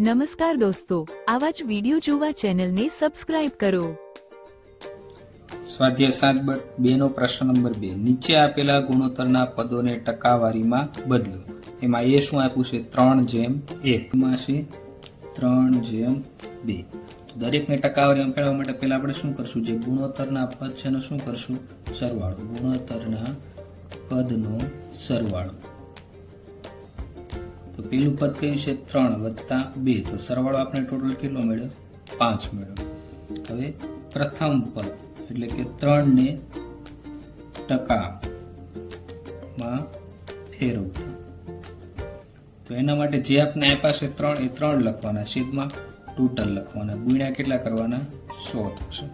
નમસ્કાર દોસ્તો, આવા જ વિડિયો જોવા ચેનલને સબસ્ક્રાઇબ કરો. સ્વાધ્યાય સાત બટ બે નો પ્રશ્ન નંબર બે. નીચે આપેલા ગુણોત્તરના પદોને ટકાવારીમાં બદલો. એમાં એ શું આપ્યું છે? ત્રણ જેમ એક. છે ત્રણ જેમ બે. દરેકને ટકાવારીમાં ફેરવવા માટે પહેલા આપણે શું કરશું? જે ગુણોત્તરના પદ છે એનો શું કરશું? સરવાળો. ગુણોત્તરના પદનો સરવાળો. તો પેલું પદ કયું છે? ત્રણ વત્તા બે. તો સરવાળો આપણે ટોટલ કેટલો મળ્યો? પાંચ મળ્યો. હવે પ્રથમ પદ, એટલે કે ત્રણને ટકામાં ફેરવતા તો એના માટે જે આપણે આપ્યા છે ત્રણ, એ ત્રણ લખવાના સિદ્ધમાં ટોટલ લખવાના. ગુણ્યા કેટલા કરવાના? સો થશે.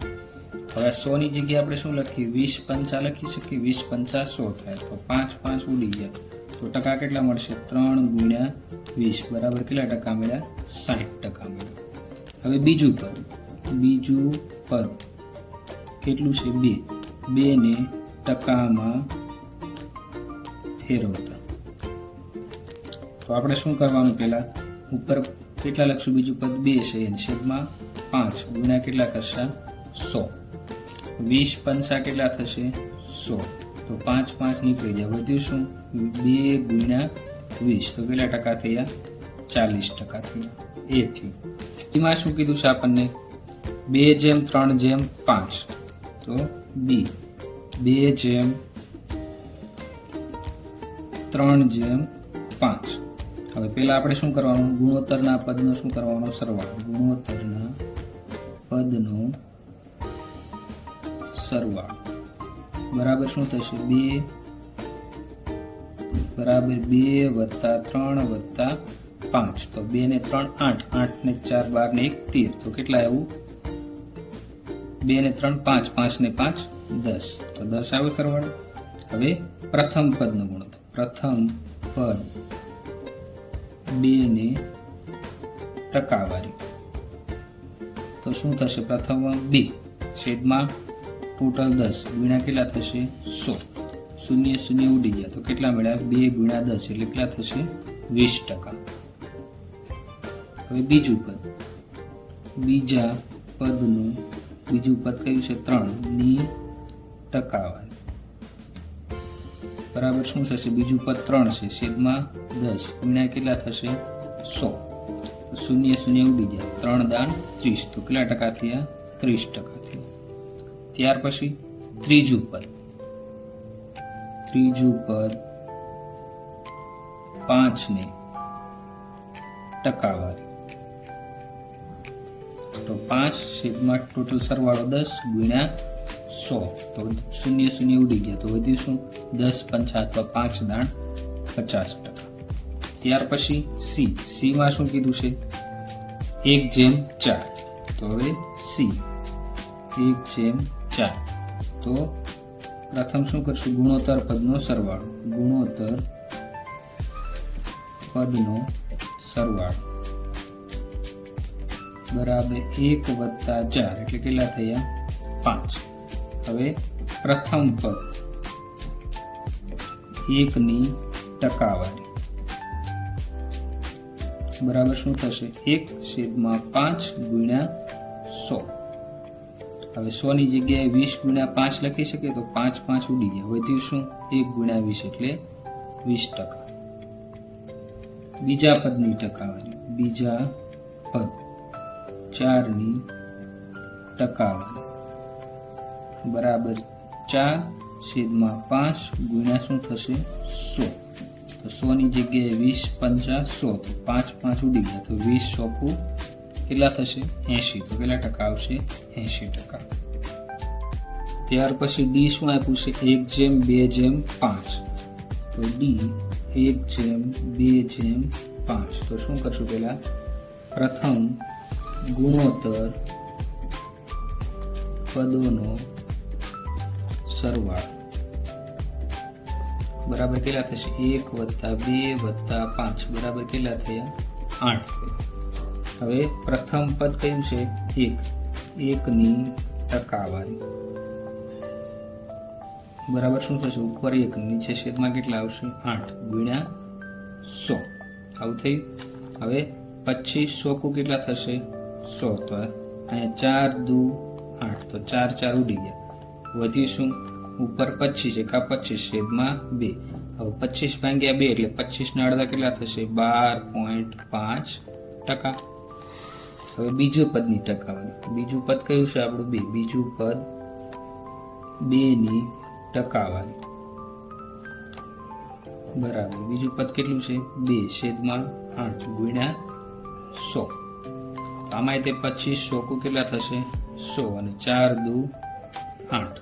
હવે સોની જગ્યાએ આપણે શું લખીએ? વીસ પંચા લખી શકીએ? વીસ પંચા સો થાય. તો પાંચ પાંચ ઉડી ગયા. તો ટકા કેટલા મળશે? ત્રણ ગુણ્યા વીસ. બરાબર કેટલા ટકા મળ્યા? સાઠ ટકા મળ્યા. હવે બીજું પદ. બીજું પદ. કેટલું છે? બે. બે ને ટકામાં ફેરવતા. તો આપણે શું કરવાનું પહેલા? ઉપર કેટલા લખશું બીજું પદ? બે છે. છેદમાં પાંચ. ગુણ્યા કેટલા કરશે સો. વીસ પંચા કેટલા થશે? સો. તો પાંચ પાંચ નીકળી જાય. વધ્યું શું બે ગુણ્યા વીસ. તો કેટલા ટકા થયા? ચાલીસ ટકા થયા. એ થયું. એમાં શું કીધું છે આપણને? બે જેમ ત્રણ જેમ પાંચ. તો બી બે જેમ ત્રણ જેમ પાંચ. હવે પહેલાં આપણે શું કરવાનું? ગુણોત્તરના પદનો શું કરવાનો? સરવાળો ગુણોત્તરના પદનો સરવાળો બરાબર શું થશે? બે. બરાબર બે વત્તા ત્રણ વત્તા પાંચ. તો બે ને ત્રણ આઠ. આઠ ને ચાર, બાર ને એક, તેર. તો કેટલા આવ્યું બે ને ત્રણ, પાંચ. પાંચ ને પાંચ, દસ. તો દસ આવ્યો સરવાળો. હવે પ્રથમ પદનો ગુણોત્તર. પ્રથમ પદ બે ને ટકાવારી તો શું થશે? પ્રથમ બે. છેદમાં ટોટલ દસ. ગુણ્યા કેટલા થશે? સો. શૂન્ય શૂન્ય ઉડી ગયા. તો કેટલા મળ્યા? બે ગુણ્યા દસ. એટલે કેટલા થશે? વીસ ટકા. હવે બીજું પદ. બીજા પદનું બીજું પદ કયું છે? ત્રણ. ની ટકાવારી. બરાબર શું થશે? બીજું પદ ત્રણ છે. છેદમાં દસ. ગુણ્યા કેટલા થશે? સો. શૂન્ય શૂન્ય ઉડી ગયા. ત્રણ દાન ત્રીસ. તો કેટલા ટકા થયા? ત્રીસ ટકા થયા. ત્યાર પછી ત્રીજું પદ. ત્રીજું પદ પાંચને ટકાવારી. તો પાંચ છેદમાં ટોટલ સરવાળો દસ ગુણ્યા સો. તો શૂન્ય શૂન્ય ઉડી ગયા. તો વધ્યું શું દસ પંચા અથવા પાંચ દાણ પચાસ ટકા. ત્યાર પછી સી. સીમાં શું કીધું છે? એક જેમ ચાર. તો હવે સી. એક જેમ ચાર તો પ્રથમ શું કરશું? ગુણોત્તર પદનો સરવાળો. ગુણોત્તર પદનો સરવાળો. બરાબર એક વત્તા ચાર. એટલે કેટલા થયા? પાંચ. હવે પ્રથમ પદ. એકની ટકાવારી. બરાબર શું થશે? એક છેદમાં પાંચ ગુણ્યા સો. હવે સોની જગ્યાએ વીસ ગુણ્યા પાંચ લખી શકીએ તો પાંચ પાંચ ઉડી ગયા. વધ્યું શું? એક ગુણ્યા વીસ એટલે વીસ ટકા. બીજા પદની ટકાવારી. બીજા પદ. ચારની ટકાવારી. બરાબર ચાર છેદમાં પાંચ ગુણ્યા શું થશે? સો. તો સોની જગ્યાએ વીસ પંચા સો. તો પાંચ પાંચ ઉડી ગયા. તો વીસ ચોખ્ખું કેટલા થશે? એંશી. તો કેટલા ટકા આવશે? એંશી ટકા. ત્યાર પછી ડી શું આપ્યું છે? એક જેમ, બે જેમ, પાંચ. તો ડી, એક જેમ, બે જેમ, પાંચ. તો શું કરશું પહેલાં? પ્રથમ ગુણોત્તર પદોનો સરવાળો. બરાબર કેટલા થશે? એક વત્તા બે વત્તા પાંચ. બરાબર કેટલા થયા? આઠ થયા. હવે પ્રથમ પદ કયું છે? એક. એકની ટકાવારી. બરાબર શું થશે? ઉપર એક, નીચે છેદમાં કેટલા આવશે? આઠ ગુણ્યા સો. આવું થયું? હવે પચીસ ચોકું કેટલા થશે? સો. તો અહીંયા ચાર દુ આઠ. તો ચાર ચાર ઉડી ગયા. વધ્યું શું? ઉપર પચીસ, એકા પચીસ, છેદમાં બે. હવે પચીસ ભાગ્યા બે એટલે પચીસના અડધા કેટલા થશે? બાર પોઈન્ટ પાંચ ટકા. હવે બીજું પદની ટકાવારી. બીજું પદ કયું છે આપણું બે? બીજું પદ બેની ટકાવારી. બરાબર. બીજું પદ કેટલું છે? બે છેદમાં આઠ ગુણ્યા સો. આમાં તે પચીસ ચોકું કેટલા થશે? સો અને ચાર દુ આઠ.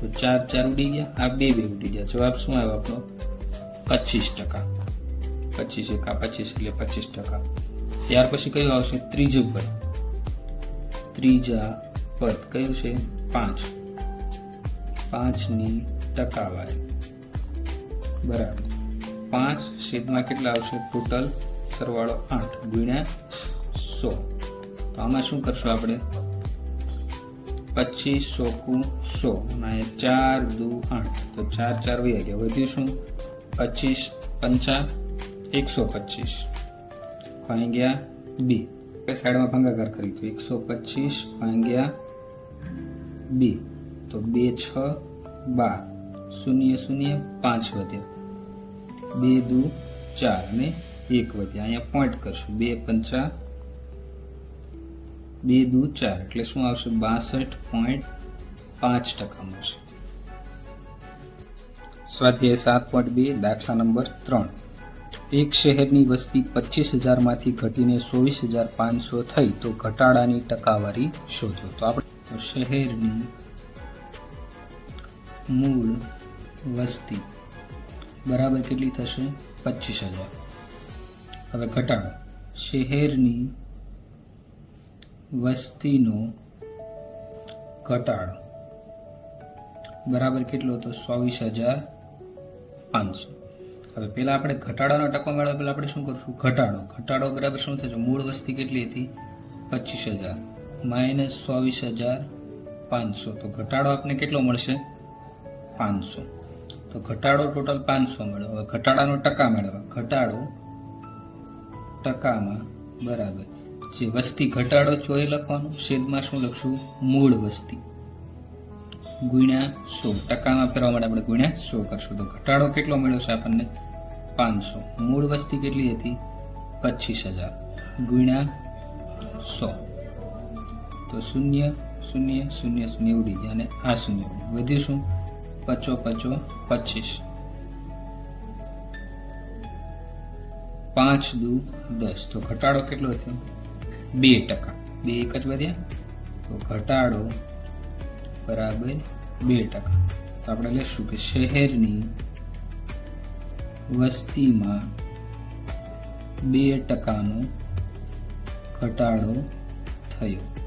તો ચાર ચાર ઉડી ગયા. આ બે બે ઉડી ગયા. જવાબ શું આવ્યો આપણો? પચીસ ટકા. પચીસ એકા પચીસ એટલે પચીસ ટકા. ત્યાર પછી કયું આવશે? ત્રીજું પદ. ત્રીજા પદ કયું છે? પાંચ. પાંચની ટકાવારી. બરાબર. પાંચ છેદમાં કેટલા આવશે? ટોટલ સરવાળો આઠ ગુણ્યા સો. તો આમાં શું કરશું આપણે? પચીસ સોકું સો. અને ચાર દુ આઠ. તો ચાર ચાર વહી ગયા. વધ્યું શું? પચીસ પંચા એકસો પચીસ. ભાંગ્યા બે. સાઈડમાં ભંગાકાર કરી તો એકસો પચીસ ભાંગ્યા બે. તો બે, છ, બાર. શૂન્ય શૂન્ય, પાંચ વધ્યા. બે, દુ, ચાર ને એક વધ્યા. અહીંયા પોઈન્ટ કરશું. બે પંચા બે, દુ, ચાર. એટલે શું આવશે? બાસઠ પોઈન્ટ પાંચ ટકા મળશે. સ્વાધ્યાય સાત પોઈન્ટ બે, દાખલા નંબર ત્રણ. એક શહેરની વસ્તી પચીસ હજારમાંથી ઘટીને ચોવીસ હજાર પાંચસો થઈ તો ઘટાડાની ટકાવારી શોધો. તો આપણે તો શહેરની મૂળ વસ્તી બરાબર કેટલી થશે? પચીસ હજાર. હવે ઘટાડો. શહેરની વસ્તીનો ઘટાડો બરાબર કેટલો હતો? ચોવીસ હજાર પાંચસો. હવે પહેલાં આપણે ઘટાડાનો ટકો મેળવવા પહેલાં આપણે શું કરશું? ઘટાડો. ઘટાડો બરાબર શું થશે? મૂળ વસ્તી કેટલી હતી? પચીસ હજાર. માઇનસ ચોવીસ હજાર પાંચસો. તો ઘટાડો આપને કેટલો મળશે? પાંચસો. તો ઘટાડો ટોટલ પાંચસો મળ્યો. હવે ઘટાડાનો ટકા મેળવવા. ઘટાડો ટકામાં બરાબર. જે વસ્તી ઘટાડો છો એ લખવાનું. છેદમાં શું લખશું? મૂળ વસ્તી. ગુણ્યા સો. ટકામાં ફેરવા માટે આપણે ગુણ્યા સો કરશું. તો ઘટાડો કેટલો મળ્યો છે આપણને? પાંચસો. મૂળ વસ્તી કેટલી હતી? પચીસ હજાર. ગુણ્યા સો. તો શૂન્ય શૂન્ય શૂન્ય શૂન્ય ઉડી ગયા અને આ શૂન્ય ઉડી વધ્યું શું? પચો પચો, પચીસ. પાંચ દુ દસ. તો ઘટાડો કેટલો થયો? બે ટકા. બે એક જ વધ્યા? તો ઘટાડો બરાબર બે ટકા. તો આપણે લઈશું કે શહેરની વસ્તીમાં બે ટકાનો ઘટાડો થયો.